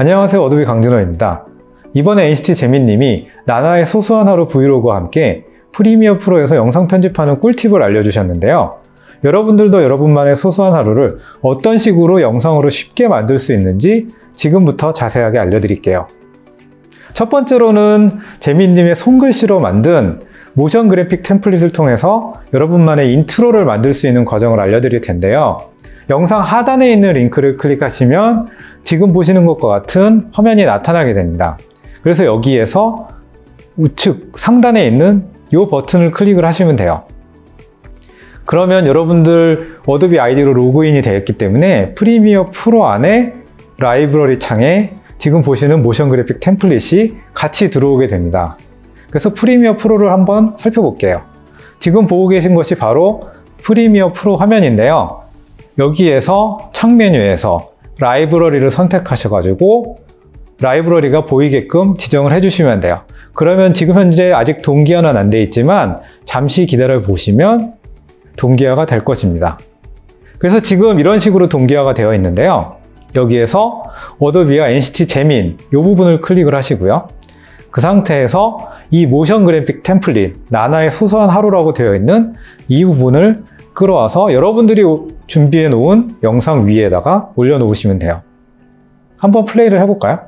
안녕하세요 어도비 강준호입니다. 이번에 NCT 재민님이 나나의 소소한 하루 브이로그와 함께 프리미어 프로에서 영상 편집하는 꿀팁을 알려주셨는데요. 여러분들도 여러분만의 소소한 하루를 어떤 식으로 영상으로 쉽게 만들 수 있는지 지금부터 자세하게 알려드릴게요. 첫 번째로는 재민님의 손글씨로 만든 모션 그래픽 템플릿을 통해서 여러분만의 인트로를 만들 수 있는 과정을 알려드릴 텐데요. 영상 하단에 있는 링크를 클릭하시면 지금 보시는 것과 같은 화면이 나타나게 됩니다. 그래서 여기에서 우측 상단에 있는 이 버튼을 클릭을 하시면 돼요. 그러면 여러분들 어도비 아이디로 로그인이 되어 있기 때문에 프리미어 프로 안에 라이브러리 창에 지금 보시는 모션 그래픽 템플릿이 같이 들어오게 됩니다. 그래서 프리미어 프로를 한번 살펴볼게요. 지금 보고 계신 것이 바로 프리미어 프로 화면인데요. 여기에서 창 메뉴에서 라이브러리를 선택하셔가지고 라이브러리가 보이게끔 지정을 해주시면 돼요. 그러면 지금 현재 아직 동기화는 안 돼 있지만 잠시 기다려 보시면 동기화가 될 것입니다. 그래서 지금 이런 식으로 동기화가 되어 있는데요. 여기에서 어도비와 NCT 재민 이 부분을 클릭을 하시고요. 그 상태에서 이 모션 그래픽 템플릿 나나의 소소한 하루라고 되어 있는 이 부분을 끌어와서 여러분들이 준비해 놓은 영상 위에다가 올려 놓으시면 돼요. 한번 플레이를 해볼까요?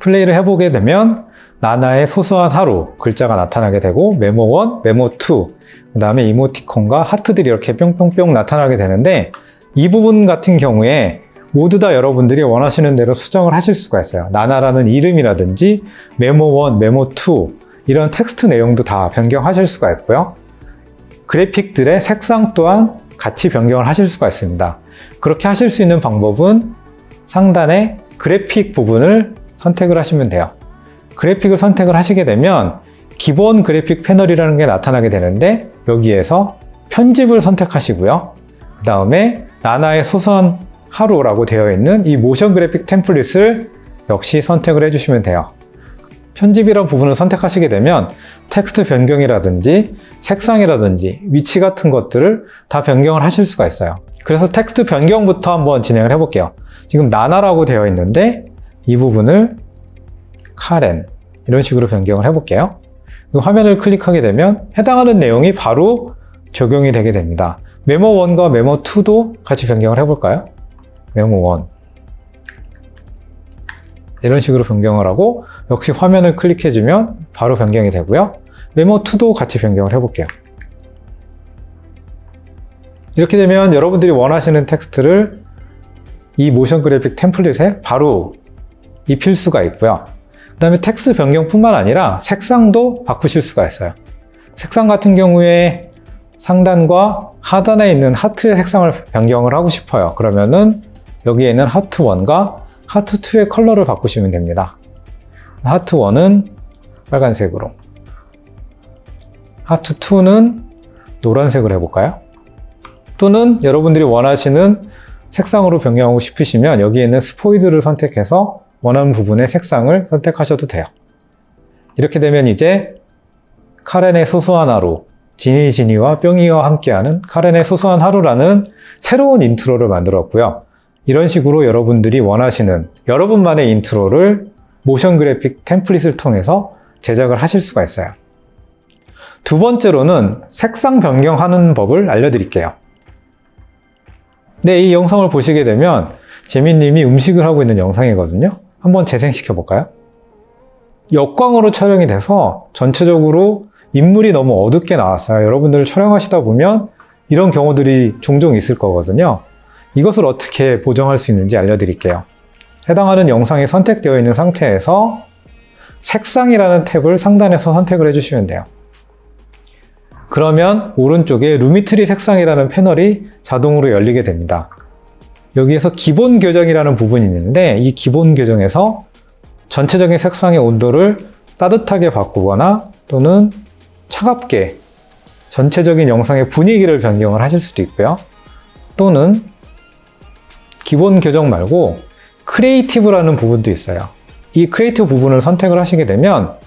플레이를 해보게 되면 나나의 소소한 하루 글자가 나타나게 되고 메모 1, 메모 2, 그 다음에 이모티콘과 하트들이 이렇게 뿅뿅뿅 나타나게 되는데 이 부분 같은 경우에 모두 다 여러분들이 원하시는 대로 수정을 하실 수가 있어요. 나나라는 이름이라든지 메모 1, 메모 2 이런 텍스트 내용도 다 변경하실 수가 있고요. 그래픽들의 색상 또한 같이 변경을 하실 수가 있습니다. 그렇게 하실 수 있는 방법은 상단에 그래픽 부분을 선택을 하시면 돼요. 그래픽을 선택을 하시게 되면 기본 그래픽 패널이라는 게 나타나게 되는데 여기에서 편집을 선택하시고요. 그 다음에 나나의 소선 하루라고 되어 있는 이 모션 그래픽 템플릿을 역시 선택을 해주시면 돼요. 편집이라는 부분을 선택하시게 되면 텍스트 변경이라든지 색상이라든지 위치 같은 것들을 다 변경을 하실 수가 있어요. 그래서 텍스트 변경부터 한번 진행을 해볼게요. 지금 나나라고 되어 있는데 이 부분을 카렌 이런 식으로 변경을 해볼게요. 이 화면을 클릭하게 되면 해당하는 내용이 바로 적용이 되게 됩니다. 메모 1과 메모 2도 같이 변경을 해볼까요? 메모 1 이런 식으로 변경을 하고 역시 화면을 클릭해주면 바로 변경이 되고요. 메모 2도 같이 변경을 해볼게요. 이렇게 되면 여러분들이 원하시는 텍스트를 이 모션 그래픽 템플릿에 바로 입힐 수가 있고요. 그 다음에 텍스트 변경뿐만 아니라 색상도 바꾸실 수가 있어요. 색상 같은 경우에 상단과 하단에 있는 하트의 색상을 변경을 하고 싶어요. 그러면은 여기에 있는 하트 1과 하트 2의 컬러를 바꾸시면 됩니다. 하트 1은 빨간색으로 하트 2는 노란색으로 해볼까요? 또는 여러분들이 원하시는 색상으로 변경하고 싶으시면 여기에 있는 스포이드를 선택해서 원하는 부분의 색상을 선택하셔도 돼요. 이렇게 되면 이제 카렌의 소소한 하루, 지니 지니와 뿅이와 함께하는 카렌의 소소한 하루라는 새로운 인트로를 만들었고요. 이런 식으로 여러분들이 원하시는 여러분만의 인트로를 모션 그래픽 템플릿을 통해서 제작을 하실 수가 있어요. 두 번째로는 색상 변경하는 법을 알려드릴게요. 네, 이 영상을 보시게 되면 재민님이 음식을 하고 있는 영상이거든요. 한번 재생시켜 볼까요? 역광으로 촬영이 돼서 전체적으로 인물이 너무 어둡게 나왔어요. 여러분들 촬영하시다 보면 이런 경우들이 종종 있을 거거든요. 이것을 어떻게 보정할 수 있는지 알려드릴게요. 해당하는 영상이 선택되어 있는 상태에서 색상이라는 탭을 상단에서 선택을 해주시면 돼요. 그러면 오른쪽에 루미트리 색상이라는 패널이 자동으로 열리게 됩니다. 여기에서 기본 교정이라는 부분이 있는데 이 기본 교정에서 전체적인 색상의 온도를 따뜻하게 바꾸거나 또는 차갑게 전체적인 영상의 분위기를 변경을 하실 수도 있고요. 또는 기본 교정 말고 크리에이티브라는 부분도 있어요. 이 크리에이티브 부분을 선택을 하시게 되면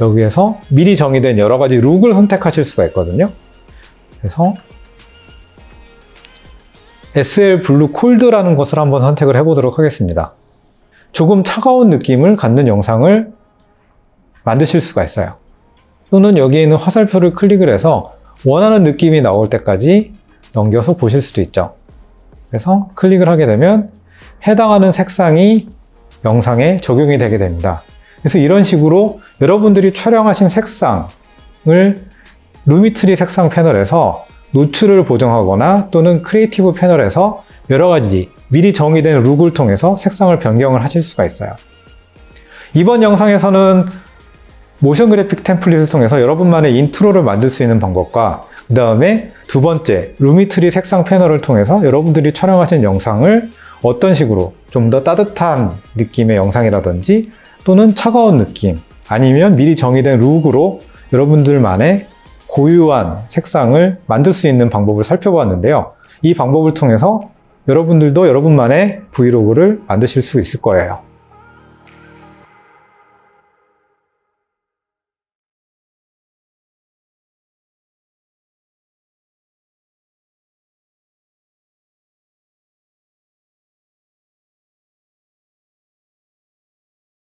여기에서 미리 정의된 여러 가지 룩을 선택하실 수가 있거든요. 그래서 SL 블루 콜드라는 것을 한번 선택을 해보도록 하겠습니다. 조금 차가운 느낌을 갖는 영상을 만드실 수가 있어요. 또는 여기에 있는 화살표를 클릭을 해서 원하는 느낌이 나올 때까지 넘겨서 보실 수도 있죠. 그래서 클릭을 하게 되면 해당하는 색상이 영상에 적용이 되게 됩니다. 그래서 이런 식으로 여러분들이 촬영하신 색상을 루미트리 색상 패널에서 노출을 보정하거나 또는 크리에이티브 패널에서 여러 가지 미리 정의된 룩을 통해서 색상을 변경을 하실 수가 있어요. 이번 영상에서는 모션 그래픽 템플릿을 통해서 여러분만의 인트로를 만들 수 있는 방법과 그 다음에 두 번째 루미트리 색상 패널을 통해서 여러분들이 촬영하신 영상을 어떤 식으로 좀 더 따뜻한 느낌의 영상이라든지 또는 차가운 느낌 아니면 미리 정의된 룩으로 여러분들만의 고유한 색상을 만들 수 있는 방법을 살펴보았는데요. 이 방법을 통해서 여러분들도 여러분만의 브이로그를 만드실 수 있을 거예요.